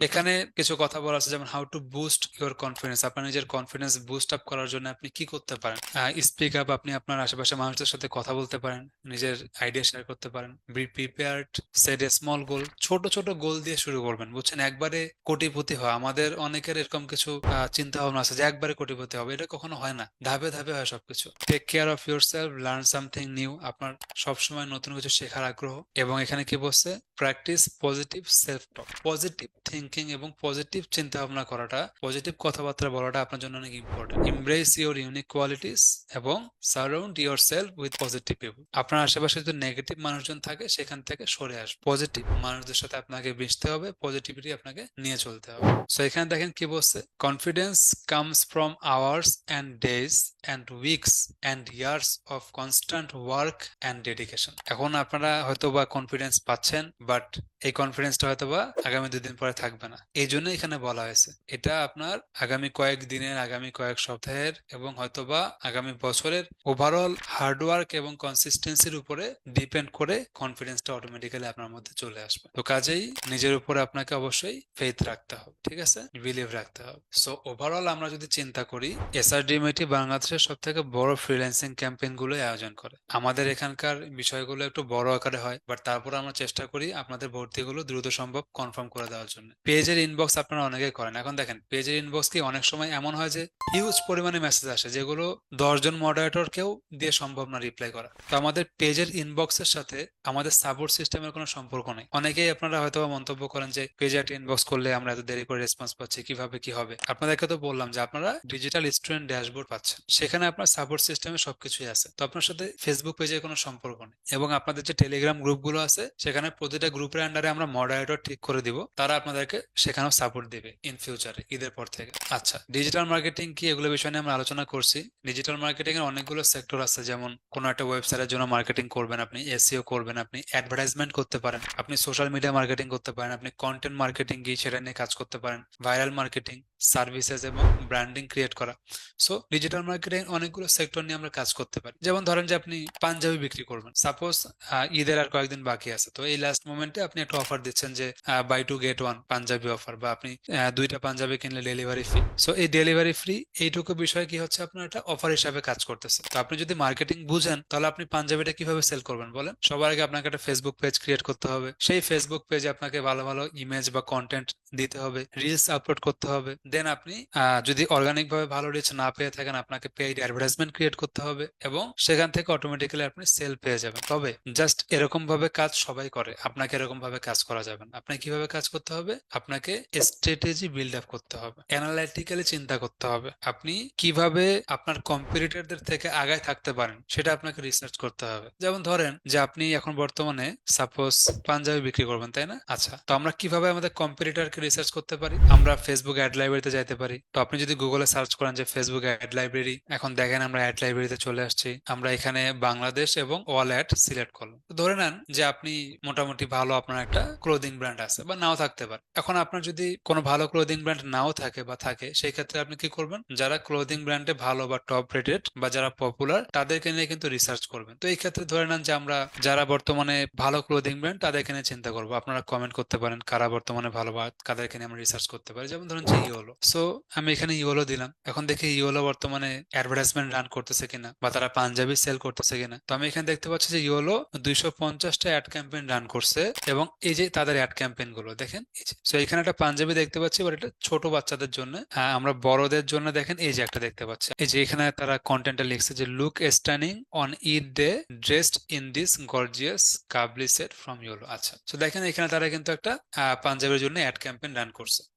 এখানে কিছু কথা বলা আছে, যেমন how to boost your confidence আপনার নিজের কনফিডেন্স বুস্ট আপ করার জন্য আপনি কি করতে পারেন? স্পিক আপ আপনি আপনার আশেপাশে মানুষদের সাথে কথা বলতে পারেন, নিজের আইডিয়া শেয়ার করতে পারেন be prepared set a small goal ছোট ছোট গোল দিয়ে শুরু করবেন, বুঝছেন? একবারে কোটিপতি হয় আমাদের অনেকের এরকম কিছু চিন্তা ভাবনা আছে যে একবারে কোটিপতি হবে, এটা কখনো হয় না, ধাপে ধাপে হয় সবকিছু। Take care of yourself learn something new আপনার সবসময় নতুন কিছু শেখার আগ্রহ, এবং এখানে কি বলছে? Practice positive self talk positive thinking এবং পজিটিভ চিন্তা ভাবনা করাটা পজিটিভ কথাবার্তা বলাটা আপনার জন্য অনেক important embrace your unique qualities এবং surround yourself with positive people আপনার আশেপাশে যদি নেগেটিভ মানুষজন থাকে, সেখান থেকে সরে আসবে পজিটিভ মানুষদের সাথে আপনাকে মিশতে হবে পজিটিভিটি আপনাকে নিয়ে চলতে হবে। সো এখানে দেখেন কি বলছে? Confidence comes from hours and days and weeks and years of constant work and dedication এখন আপনারা হয়তো বা কনফিডেন্স পাচ্ছেন বাট এই কনফিডেন্সটা হয়তো বা আগামী দুদিন পরে থাকবে না। এই জন্য এখানে বলা হয়েছে, এটা আপনার আগামী কয়েক দিনের, আগামী কয়েক সপ্তাহের এবং হয়তোবা আগামী বছরের ওভারঅল হার্ডওয়ার্ক এবং কনসিস্টেন্সির উপরে ডিপেন্ড করে কনফিডেন্সটা অটোমেটিক্যালি আপনার মধ্যে চলে আসবে। তো কাজেই নিজের উপরে আপনাকে অবশ্যই ফেথ রাখতে হবে, ঠিক আছে? বিলিভ রাখতে হবে। সো ওভারঅল আমরা যদি চিন্তা করি এসআরডিএমআইটি বাংলাদেশের সব থেকে বড় ফ্রিল্যান্সিং ক্যাম্পেইনগুলো আয়োজন করে। আমাদের এখানকার বিষয়গুলো একটু বড় আকারে হয় বাট তারপর আমরা চেষ্টা করি আপনাদের ভর্তিগুলো দ্রুত সম্ভব কনফার্ম করে দেওয়ার জন্য। পেজের ইনবক্স আপনারা অনেকেই করেন। এখন দেখেন, পেজের ইনবক্স কি অনেক সময় এমন হয় যে হিউজ পরিমাণে মেসেজ আসে, যেগুলো দশজন মডারেটরকেও দিয়ে সম্ভব না রিপ্লাই করা। তো আমাদের পেজের ইনবক্সের সাথে আমাদের সাপোর্ট সিস্টেমের কোনো সম্পর্ক নেই। অনেকেই আপনারা হয়তো মন্তব্য করেন যে, পেজে একটা ইনবক্স করলে আমরা এত দেরি করে রেসপন্স পাচ্ছি, কীভাবে কি হবে? আপনাদেরকে তো বললাম যে, আপনারা ডিজিটাল স্টুডেন্ট ড্যাশবোর্ড পাচ্ছেন। সেখানে আপনার সাপোর্ট সিস্টেমে সবকিছুই আছে। তো আপনার সাথে ফেসবুক পেজের কোনো সম্পর্ক নেই। এবং আপনাদের যে টেলিগ্রাম গ্রুপগুলো আছে, সেখানে প্রতিটা গ্রুপের আন্ডারে আমরা মডারেটর ঠিক করে দিব। তারা আপনাদেরকে সেখানেও সাপোর্ট দেবে ইন ফিউচারে ঈদের পর থেকে। আচ্ছা ডিজিটাল মার্কেটিং কি এগুলো বিষয় নিয়ে আমরা আলোচনা করছি। ডিজিটাল মার্কেটিং এর অনেকগুলো সেক্টর আছে, যেমন কোনো একটা ওয়েবসাইটের জন্য মার্কেটিং করবেন আপনি এসিও করবেন আপনি অ্যাডভার্টাইজমেন্ট করতে পারেন, আপনি সোশ্যাল মিডিয়া মার্কেটিং করতে পারেন, আপনি কন্টেন্ট মার্কেটিং গিয়ে সেটা নিয়ে কাজ করতে পারেন ভাইরাল মার্কেটিং সার্ভিসেস এবং ব্র্যান্ডিং ক্রিয়েট করা। সো ডিজিটাল মার্কেটিং অনেকগুলো সেক্টর নিয়ে আমরা কাজ করতে পারি। যেমন ধরেন যে আপনি পাঞ্জাবি বিক্রি করবেন। সাপোজ ঈদের আর কয়েকদিন বাকি আছে। তো এই লাস্ট মোমেন্টে আপনি একটা অফার দিচ্ছেন যে buy two get one panjabi offer বা আপনি দুইটা পাঞ্জাবি কিনলে ডেলিভারি ফ্রি সো এই ডেলিভারি ফ্রি এইটুকু বিষয় কি হচ্ছে? আপনার একটা অফার হিসাবে কাজ করতেছে। তো আপনি যদি মার্কেটিং বুঝেন, তাহলে আপনি পাঞ্জাবিটা কীভাবে সেল করবেন বলেন? সবার আগে আপনাকে একটা ফেসবুক পেজ ক্রিয়েট করতে হবে। সেই ফেসবুক পেজে আপনাকে ভালো ভালো ইমেজ বা কন্টেন্ট দিতে হবে রিলস আপলোড করতে হবে। দেন আপনি যদি অর্গানিক ভাবে ভালো রিচ না পেয়ে থাকেন, আপনাকে পেইড অ্যাডভার্টাইজমেন্ট ক্রিয়েট করতে হবে এবং সেখান থেকে অটোমেটিক্যালি আপনি সেল পেয়ে যাবেন। তবে জাস্ট এরকম ভাবে কাজ সবাই করে, আপনাকে এরকম ভাবে কাজ করা যাবে না। আপনাকে কীভাবে কাজ করতে হবে? আপনাকে স্ট্র্যাটেজি বিল্ড আপ করতে হবে অ্যানালাইটিক্যালি চিন্তা করতে হবে। আপনি কীভাবে আপনার কম্পিটিটরদের থেকে আগায় থাকতে পারেন, সেটা আপনাকে রিসার্চ করতে হবে। যেমন ধরেন যে আপনি এখন বর্তমানে সাপোজ পাঞ্জাবি বিক্রি করবেন, তাই না? আচ্ছা তো আমরা কীভাবে আমাদের কম্পিটিটরকে রিসার্চ করতে পারি, আমরা ফেসবুক অ্যাড লাইব্রেরিতে যাইতে পারি। তো আপনি যদি গুগলে সার্চ করেন যে ফেসবুক অ্যাড লাইব্রেরি এখন দেখেন আমরা অ্যাড লাইব্রেরিতে চলে আসছি। আমরা এখানে বাংলাদেশ এবং অল অ্যাড সিলেক্ট করলাম। ধরে নেন যে আপনি মোটামুটি ভালো আপনার একটা ক্লোদিং ব্র্যান্ড আছে বা নাও থাকতে পারে। এখন আপনার যদি কোনো ভালো ক্লোদিং ব্র্যান্ড নাও থাকে বা থাকে, সেই ক্ষেত্রে আপনি কি করবেন? যারা ক্লোদিং ব্র্যান্ডে ভালো বা টপ রেটেড বা যারা পপুলার তাদেরকে নিয়ে কিন্তু রিসার্চ করবেন। তো এই ক্ষেত্রে ধরে নেন যে আমরা যারা বর্তমানে ভালো ক্লোদিং ব্র্যান্ড তাদেরকে নিয়ে চিন্তা করব। আপনারা কমেন্ট করতে পারেন কারা বর্তমানে ভালো বা কাদেরকে নিয়ে আমরা রিসার্চ করতে পারি। যেমন ধরুন যে ইওলো সো আমি এখানে ইওলো দিলাম। এখন দেখি ইওলো বর্তমানে অ্যাডভার্টাইজমেন্ট রান করতেছে কিনা বা তারা পাঞ্জাবি সেল করতেছে কিনা। তো আমি এখানে দেখতে পাচ্ছি যে ইওলো দুইশো পঞ্চাশটা অ্যাড ক্যাম্পেইন রান করছে এবং এই যে তাদের অ্যাড ক্যাম্পেইনগুলো, দেখেন সো এখানে একটা পাঞ্জাবি দেখতে পাচ্ছি বাট এটা ছোট বাচ্চাদের জন্য। আমরা বড়দের জন্য দেখেন এই যে একটা দেখতে পাচ্ছি। এই যে এখানে তারা কন্টেন্টটা লিখছে যে look stunning on Eid day dressed in this gorgeous kabli set from Yellow আচ্ছা। তো দেখেন এখানে তারা কিন্তু একটা পাঞ্জাবের জন্য অ্যাড ক্যাম্পেইন রান করছে